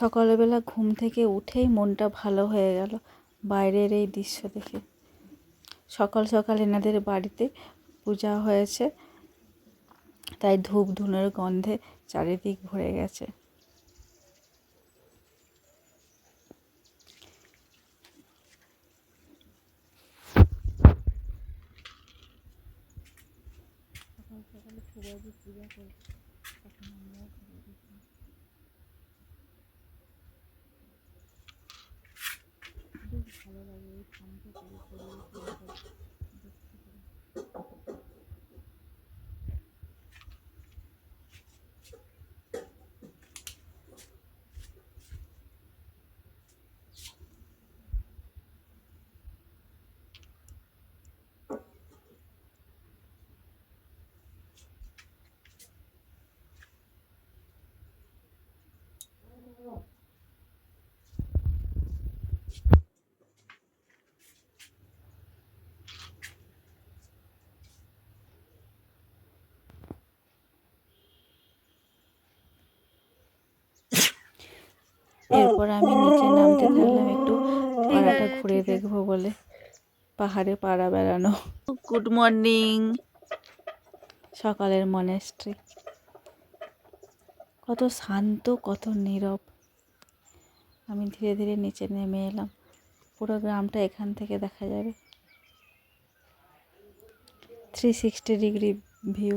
সকালবেলা ঘুম থেকে উঠেই মনটা ভালো হয়ে গেল বাইরের এই দৃশ্য দেখে। সকাল সকাল এনাদের বাড়িতে পূজা হয়েছে, তাই ধূপ ধুনোর গন্ধে চারিদিক ভরে গেছে সকাল সকালে ফুবাজি পূজা করছে তখন আমরাও ঘুরে গেছিলাম বেশ ভালো লাগে এই শান্ত করে এরপর আমি নিচে নামতে থাকলাম একটু পাড়াটা ঘুরে দেখব বলে। পাহাড়ে পাড়া বেড়ানো। গুড মর্নিং সকালের মনেস্ট্রি কত শান্ত কত নীরব। আমি ধীরে ধীরে নিচে নেমে এলাম। পুরো গ্রামটা এখান থেকে দেখা যাবে। থ্রি সিক্সটি ডিগ্রি ভিউ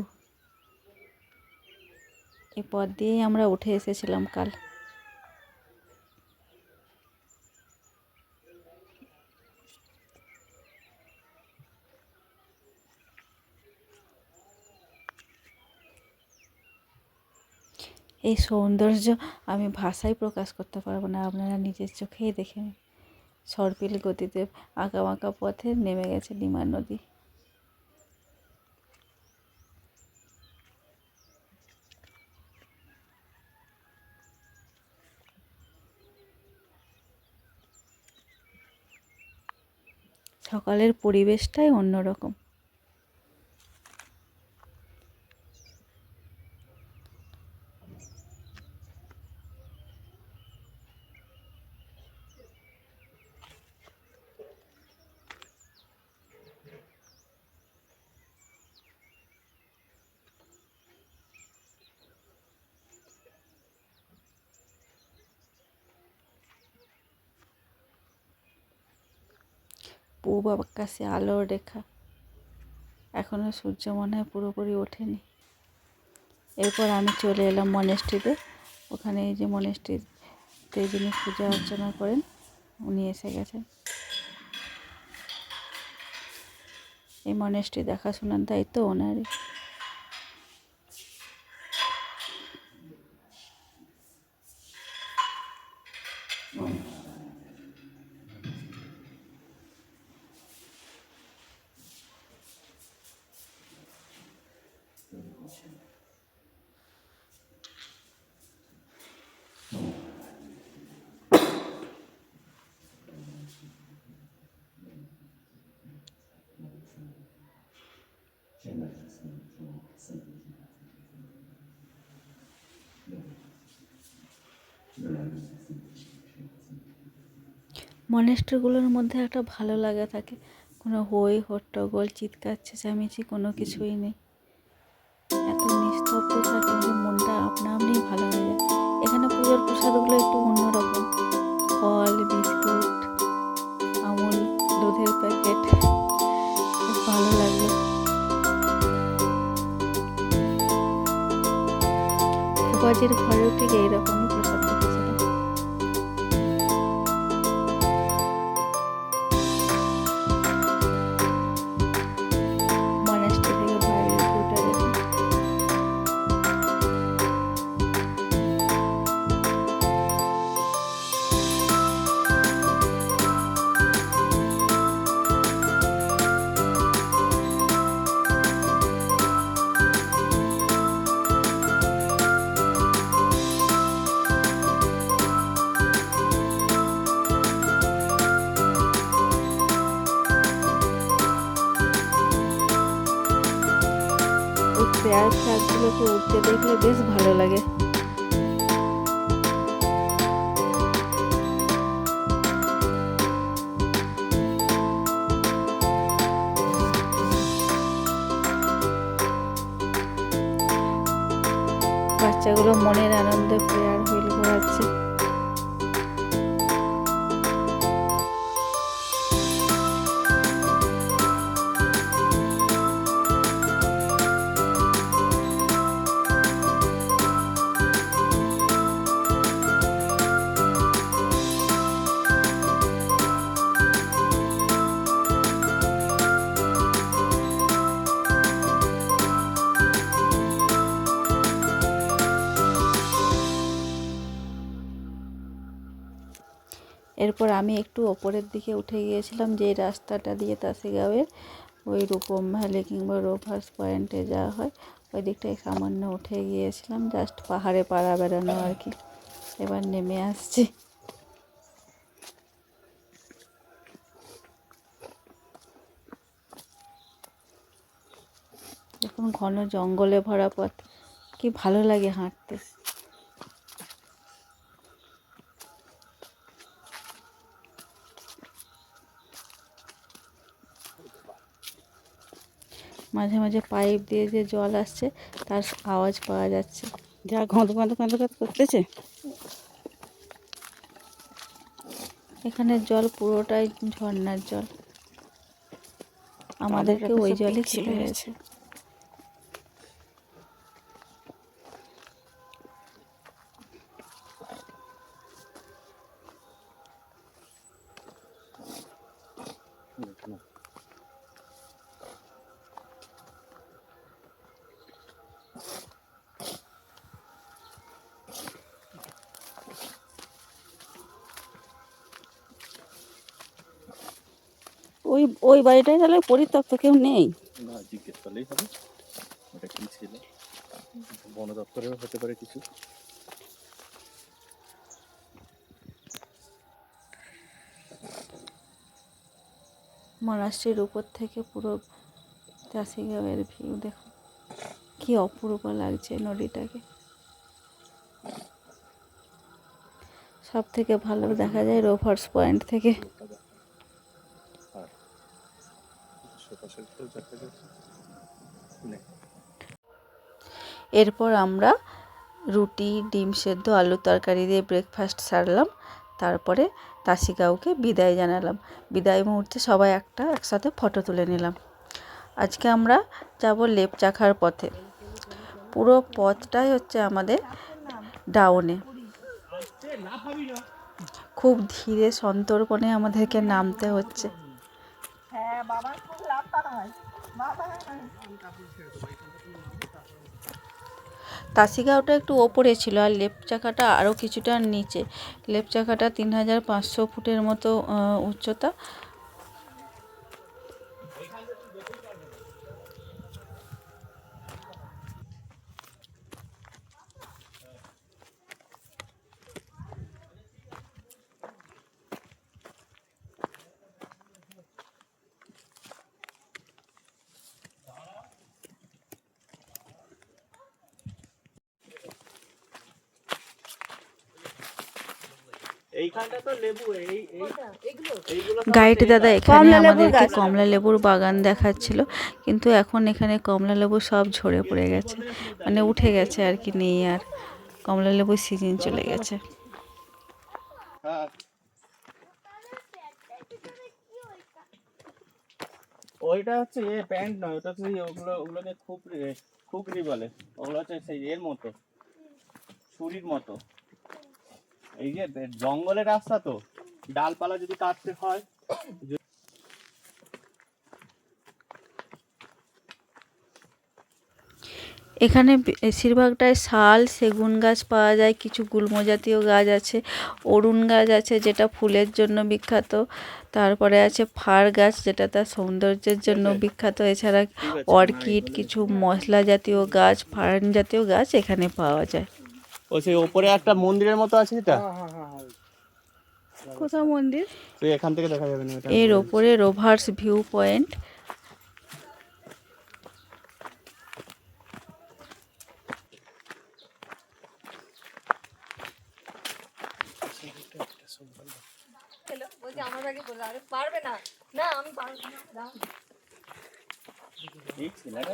এই পথ দিয়েই আমরা উঠে এসেছিলাম কাল। এই সৌন্দর্য আমি ভাষায় প্রকাশ করতে পারব না। আপনারা নিজের চোখেই দেখে সরপিল গতিতে আঁকা বাঁকা পথে নেমে গেছে ডিমার নদী। সকালের পরিবেশটাই অন্যরকম। পূব আকাশে আলোর রেখা। এখনও সূর্য মনে হয় পুরোপুরি ওঠেনি। এরপর আমি চলে এলাম মনেস্ট্রিতে ওখানে এই যে মনেস্ট্রিতে যিনি পূজা অর্চনা করেন, উনি এসে গেছেন। এই মনেস্ট্রি দেখাশোনার দায়িত্ব ওনারই। মনেস্ট্রিগুলোর মধ্যে একটা ভালো লাগা থাকে। কোনো হই, হট্টগোল, চিৎকার, চেঁচামেচি কোনো কিছুই নেই। এত নিস্তব্ধ থাকে যে মনটা আপনা আপনি ভালো হয়ে যায় এখানে পুজোর প্রসাদগুলো একটু অন্যরকম। ফল, বিস্কুট, আমুল, দুধের প্যাকেট, খুব ভালো লাগল ফুপাজির ঘরেও ঠিক এইরকমই পেয়ার শাকগুলোকে উঠতে দেখলে বেশ ভালো লাগে। বাচ্চাগুলো মনের আনন্দে পেয়ার এরপর আমি একটু ওপরের দিকে উঠে গিয়েছিলাম যে রাস্তাটা দিয়ে তাসিগাঁওয়ের ওই রূপম ভ্যালি কিংবা রোভার্স পয়েন্টে যাওয়া হয়, ওই দিকটায় সামান্য উঠে গিয়েছিলাম, জাস্ট পাহাড়ে পাড়া বেড়ানো আর কি। এবার নেমে আসছি। এখন ঘন জঙ্গলে ভরা পথ, কি ভালো লাগে হাঁটতে। মাঝে মাঝে পাইপ দিয়ে যে জল আসছে তার আওয়াজ পাওয়া যাচ্ছে। যা ঘঁত ঘঁত ঘঁত ঘঁত করতেছে। এখানে জল পুরোটাই ঝর্নার জল। আমাদেরকে ওই জলই খেতে হয়েছে। ওই ওই বাড়িটায় তাহলে পরিত্যক্ত কেউ নেই। না জিজ্ঞেস করলেই হবে। ওটা কি ছিল? বন দপ্তরেও হতে পারে কিছু। মনাস্ট্রির উপর থেকে পুরো চাষিগাঁওয়ের ভিউ দেখো। কি অপূর্ব লাগছে নদীটাকে। সব থেকে ভালো দেখা যায় রোভার্স পয়েন্ট থেকে আর সেপাশের তো দেখা যাচ্ছে নেই এরপর আমরা রুটি, ডিম সেদ্ধ আলু তরকারি দিয়ে ব্রেকফাস্ট সারলাম। তারপরে তাসিগাঁওকে বিদায় জানালাম। বিদায় মুহূর্তে সবাই একটা একসাথে ফটো তুলে নিলাম। আজকে আমরা যাব লেপচাখার পথে। পুরো পথটাই হচ্ছে আমাদের ডাউনে। খুব ধীরে সন্তর্পণে আমাদেরকে নামতে হচ্ছে। তাসিগাঁওটা একটু ওপরে ছিল আর লেপচাখাটা চাকাটা আরও কিছুটা নিচে। লেপচাখাটা চাকাটা তিন হাজার পাঁচশো ফুটের মতো উচ্চতা। গাইড দাদা এখানে আমাদেরকে। কমলা লেবুর বাগান দেখাচ্ছিল কিন্তু এখন এখানে কমলা লেবু সব ঝরে পড়ে গেছে। মানে উঠে গেছে আর কি নেই আর। কমলা লেবুর সিজন চলে গেছে। হ্যাঁ। ওইটা হচ্ছে এ প্যান্ট নয় ওটা হচ্ছে ওগুলো ওগুলোকে খুব খুকরি বলে। ওগুলো হচ্ছে সেই এর মতো ছুরির মতো। এই যে জঙ্গলের রাস্তা তো ডালপালা যদি কাটতে হয়। এখানে বেশিরভাগটাই শাল সেগুন গাছ পাওয়া যায় কিছু গুল্ম জাতীয় গাছ আছে অরুণ গাছ আছে যেটা ফুলের জন্য বিখ্যাত তারপরে আছে ফার গাছ যেটা তার সৌন্দর্যের জন্য বিখ্যাত এছাড়া অর্কিড কিছু মশলা জাতীয় গাছ ফার্ন জাতীয় গাছ এখানে পাওয়া যায়। ও সেই ওপরে একটা মন্দিরের মতো আছে যেটা? কোথাও মন্দির? তো এখান থেকে দেখা যাবে না এর ওপরে রোভার্স ভিউ পয়েন্ট। আমার আগে বলে আরে পারবে না। না আমি পারব না এই ছেলেটা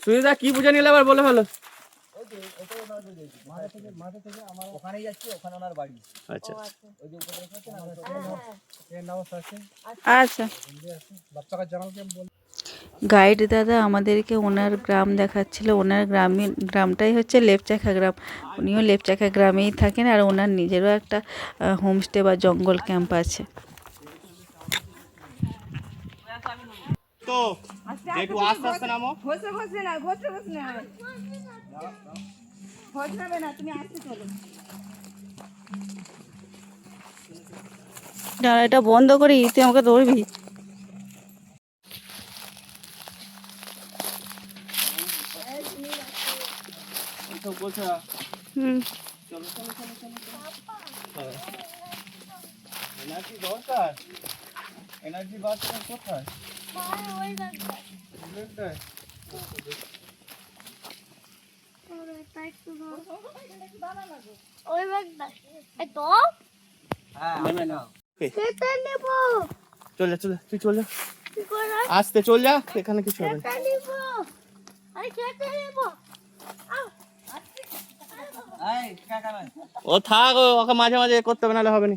সুবিধা কি বুঝে নিলে আবার বলে ফেলো আচ্ছা। আচ্ছা। গাইড দাদা, আমাদেরকে ওনার গ্রাম দেখাচ্ছিল। ওনার গ্রামীণ গ্রামটাই হচ্ছে লেপচাখা গ্রাম। উনিও লেপচাখা গ্রামেই থাকেন আর ওনার নিজেরও একটা হোমস্টে বা জঙ্গল ক্যাম্প আছে। তো একটু আস্তে আস্তে নামো। ঘষে ঘষে না ঘষে ঘষে না। ঘষাবে না তুমি আসতে চলো। দাঁড়া এটা বন্ধ করি তুই আমাকে ধরবি? হুম। চলো চলো চলো চলো এনার্জি দরকার? এনার্জি কোথায়? চল তুই আস্তে চল যা এখানে কিছু হবে ও থাক ওকে মাঝে মাঝে করতে হবে নাহলে হবে না।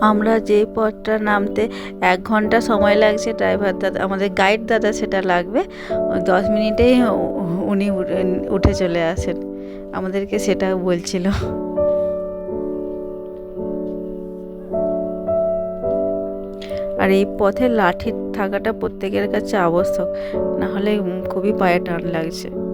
আমরা যে পথটা নামতে এক ঘণ্টা সময় লাগছে ড্রাইভার দাদা আমাদের গাইড দাদা সেটা লাগবে। দশ মিনিটেই উনি উঠে- চলে আসেন। আমাদেরকে সেটা বলছিল। আর এই পথে লাঠি থাকাটা প্রত্যেকের কাছে আবশ্যক, নাহলে খুবই পায়ে টান লাগছে।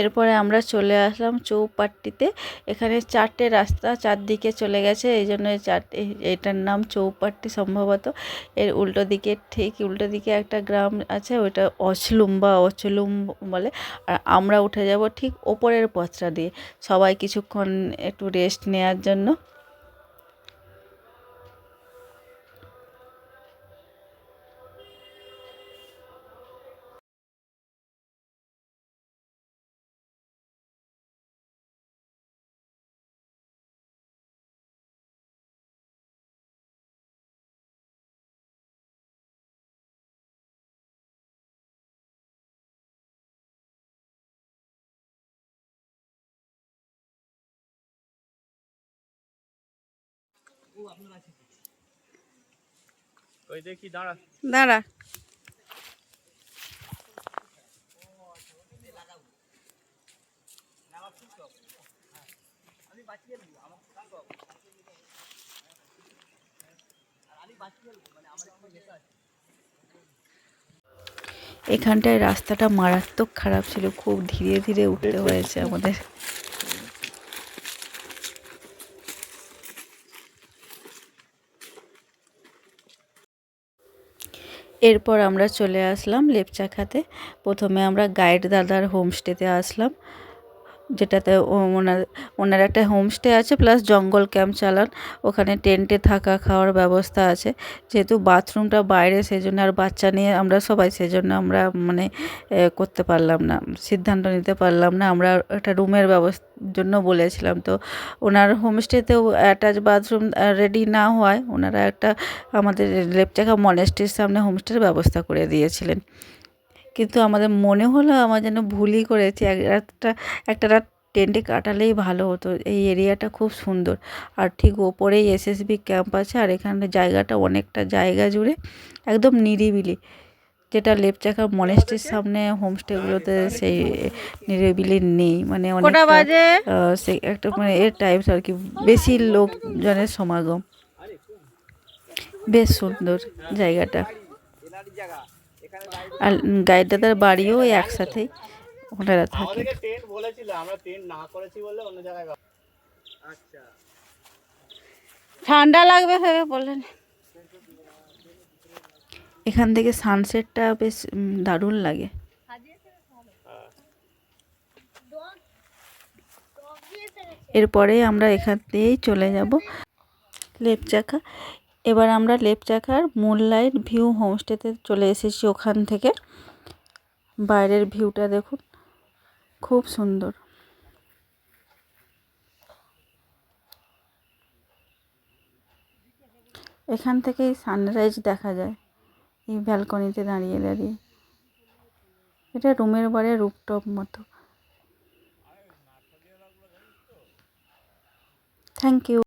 এরপরে আমরা চলে আসলাম চৌপাট্টিতে। এখানে চারটে রাস্তা চারদিকে চলে গেছে, এই জন্য এটার নাম চৌপাট্টি সম্ভবত। এর উল্টো দিকে ঠিক উল্টো দিকে একটা গ্রাম আছে, ওইটা অছলুম বা অচলুম বলে। আর আমরা উঠে যাব ঠিক ওপরের পথটা দিয়ে। সবাই কিছুক্ষণ একটু রেস্ট নেওয়ার জন্য। দাঁড়া। দাঁড়া। এখানটায় রাস্তাটা মারাত্মক খারাপ ছিল খুব ধীরে ধীরে উঠতে হয়েছে আমাদের। এরপর আমরা চলে আসলাম লেপচাখাতে। প্রথমে আমরা গাইড দাদার হোমস্টেতে আসলাম। যেটাতে ওনার ওনার একটা হোমস্টে আছে প্লাস জঙ্গল ক্যাম্প চালান। ওখানে টেন্টে থাকা খাওয়ার ব্যবস্থা আছে। যেহেতু বাথরুমটা বাইরে, সেজন্য আর বাচ্চা নিয়ে আমরা সবাই, সেজন্য আমরা মানে করতে পারলাম না, সিদ্ধান্ত নিতে পারলাম না। আমরা একটা রুমের ব্যবস্থা, জন্য বলেছিলাম। তো ওনার হোমস্টেতেও অ্যাটাচ বাথরুম রেডি না হওয়ায় ওনারা একটা আমাদের লেপচাকা মনেস্ট্রির সামনে হোমস্টের ব্যবস্থা করে দিয়েছিলেন। কিন্তু আমাদের মনে হলো আমার যেন ভুলই করেছি। এক রাতটা একটা রাত টেন্টে কাটালেই ভালো হতো। এই এরিয়াটা খুব সুন্দর। আর ঠিক ওপরেই এসএসবি ক্যাম্প আছে আর এখানে জায়গাটা অনেকটা জায়গা জুড়ে একদম নিরিবিলি। যেটা লেপচাকা মনেস্ট্রির সামনে হোমস্টেগুলোতে সেই নিরিবিলি নেই। মানে সে একটা মানে এর টাইপস আর কি। বেশি লোকজনের সমাগম। বেশ সুন্দর জায়গাটা। আর গাইড দাদার বাড়িও ওই একসাথেই ওনারা থাকে। আমাদেরকে টেন্ট বলেছিল আমরা টেন্ট না করেছি বলে অন্য জায়গায় গেলাম। আচ্ছা। ঠান্ডা লাগবে ভেবে বললেন। এখান থেকে সানসেটটা বেশ দারুণ লাগে। এরপরে আমরা এখান দিয়েই চলে যাব। লেপচাকা। এবার আমরা লেপচাকার মুনলাইট ভিউ হোমস্টেতে চলে এসেছি ওখান থেকে। বাইরের ভিউটা দেখুন, খুব সুন্দর। এখান থেকেই সানরাইজ দেখা যায়, এই ব্যালকনিতে দাঁড়িয়ে দাঁড়িয়ে। এটা রুমের বারে রুপটপ মতো। Thank you